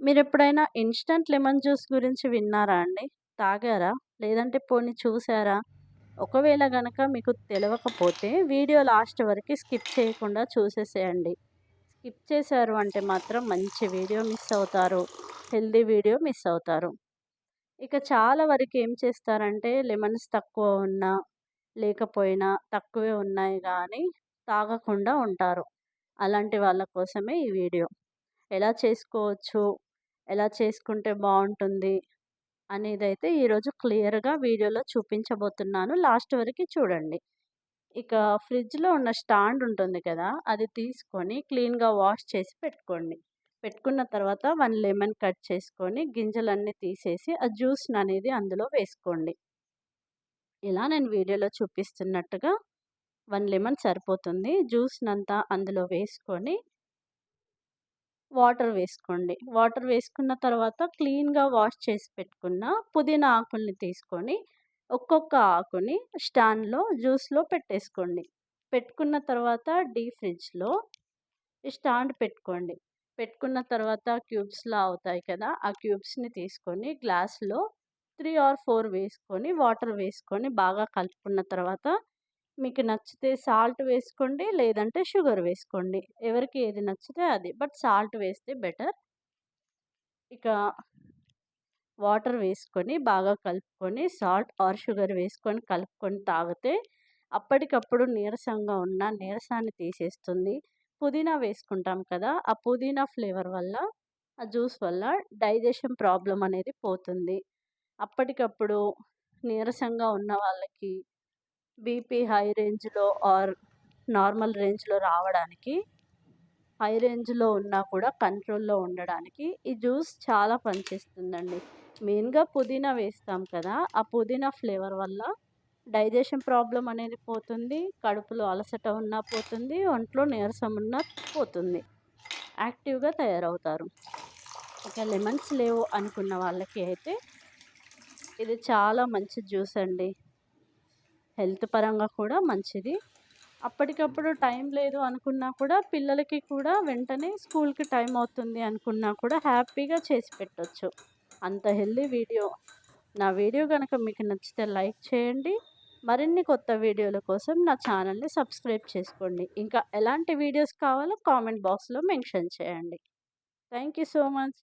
మీరు ఎప్పుడైనా instant lemon juice గురించి విన్నారా అండి? తాగారా? లేదంటే పోనీ చూసారా? ఒకవేళ గనక మీకు తెలియకపోతే వీడియో లాస్ట్ వరకు స్కిప్ చేయకుండా చూసేసేయండి. స్కిప్ చేశారు అంటే మాత్రం మంచి వీడియో మిస్ అవుతారు. హెల్దీ వీడియో మిస్ అవుతారు. ఇక చాలా వరకు ఏం చేస్తారంటే లెమన్స్ తక్కువ ఉన్నా, లేకపోయినా తక్కువే ఉన్నాయి కానీ తాగకుండా ఉంటారు. అలాంటి వాళ్ళ కోసమే ఈ వీడియో. ఎలా చేసుకోవచ్చు? ఎలా చేసుకుంటే బాగుంటుంది అనేది అయితే ఈరోజు క్లియర్‌గా వీడియోలో చూపించబోతున్నాను. లాస్ట్ వరకు చూడండి. ఇక ఫ్రిడ్జ్‌లో ఉన్న స్టాండ్ ఉంటుంది కదా! అది తీసుకొని క్లీన్‌గా వాష్ చేసి పెట్టుకోండి. పెట్టుకున్న తర్వాత వన్ లెమన్ కట్ చేసుకొని గింజలన్నీ తీసేసి ఆ జ్యూస్ని అనేది అందులో వేసుకోండి. ఇలా నేను వీడియోలో చూపిస్తున్నట్టుగా వన్ లెమన్ సరిపోతుంది. జ్యూస్‌నంతా అందులో వేసుకొని వాటర్ వేసుకోండి. వాటర్ వేసుకున్న తర్వాత క్లీన్‌గా వాష్ చేసి పెట్టుకున్న పుదీనా ఆకుల్ని తీసుకొని ఒక్కొక్క ఆకుని స్టాండ్‌లో జ్యూస్‌లో పెట్టేసుకోండి. పెట్టుకున్న తర్వాత డీ ఫ్రిడ్జ్‌లో స్టాండ్ పెట్టుకోండి. పెట్టుకున్న తర్వాత క్యూబ్స్‌లా అవుతాయి కదా! ఆ క్యూబ్స్‌ని తీసుకొని గ్లాస్‌లో త్రీ ఆర్ ఫోర్ వేసుకొని వాటర్ వేసుకొని బాగా కలుపుకున్న తర్వాత మీకు నచ్చితే సాల్ట్ వేసుకోండి. లేదంటే షుగర్ వేసుకోండి. ఎవరికి ఏది నచ్చితే అది. బట్ సాల్ట్ వేస్తే బెటర్. ఇక వాటర్ వేసుకొని బాగా కలుపుకొని సాల్ట్ ఆర్ షుగర్ వేసుకొని కలుపుకొని తాగితే అప్పటికప్పుడు నీరసంగా ఉన్న నీరసాన్ని తీసేస్తుంది. పుదీనా వేసుకుంటాం కదా! ఆ పుదీనా ఫ్లేవర్ వల్ల ఆ జ్యూస్ వల్ల డైజెషన్ ప్రాబ్లం అనేది పోతుంది. అప్పటికప్పుడు నీరసంగా ఉన్న వాళ్ళకి బీపీ హై రేంజ్‌లో ఆర్ నార్మల్ రేంజ్‌లో రావడానికి హై రేంజ్‌లో ఉన్నా కూడా కంట్రోల్‌లో ఉండడానికి ఈ జ్యూస్ చాలా పనిచేస్తుందండి. మెయిన్‌గా పుదీనా వేస్తాం కదా! ఆ పుదీనా ఫ్లేవర్ వల్ల డైజెషన్ ప్రాబ్లం అనేది పోతుంది. కడుపులో అలసట ఉన్నా పోతుంది. ఒంట్లో నీరసం ఉన్నా పోతుంది. యాక్టివ్‌గా తయారవుతారు. ఇక లెమన్స్ లేవు అనుకున్న వాళ్ళకి అయితే ఇది చాలా మంచి జ్యూస్ అండి. హెల్త్ పరంగా కూడా మంచిది. అప్పటికప్పుడు టైం లేదు అనుకున్నా కూడా పిల్లలకి కూడా వెంటనే స్కూల్‌కి టైం అవుతుంది అనుకున్నా కూడా హ్యాపీగా చేసి పెట్టచ్చు అంత హెల్దీ వీడియో. నా వీడియో కనుక మీకు నచ్చితే లైక్ చేయండి. మరిన్ని కొత్త వీడియోల కోసం నా ఛానల్‌ని సబ్స్క్రైబ్ చేసుకోండి. ఇంకా ఎలాంటి వీడియోస్ కావాలో కామెంట్ బాక్స్‌లో మెన్షన్ చేయండి. Thank you so much.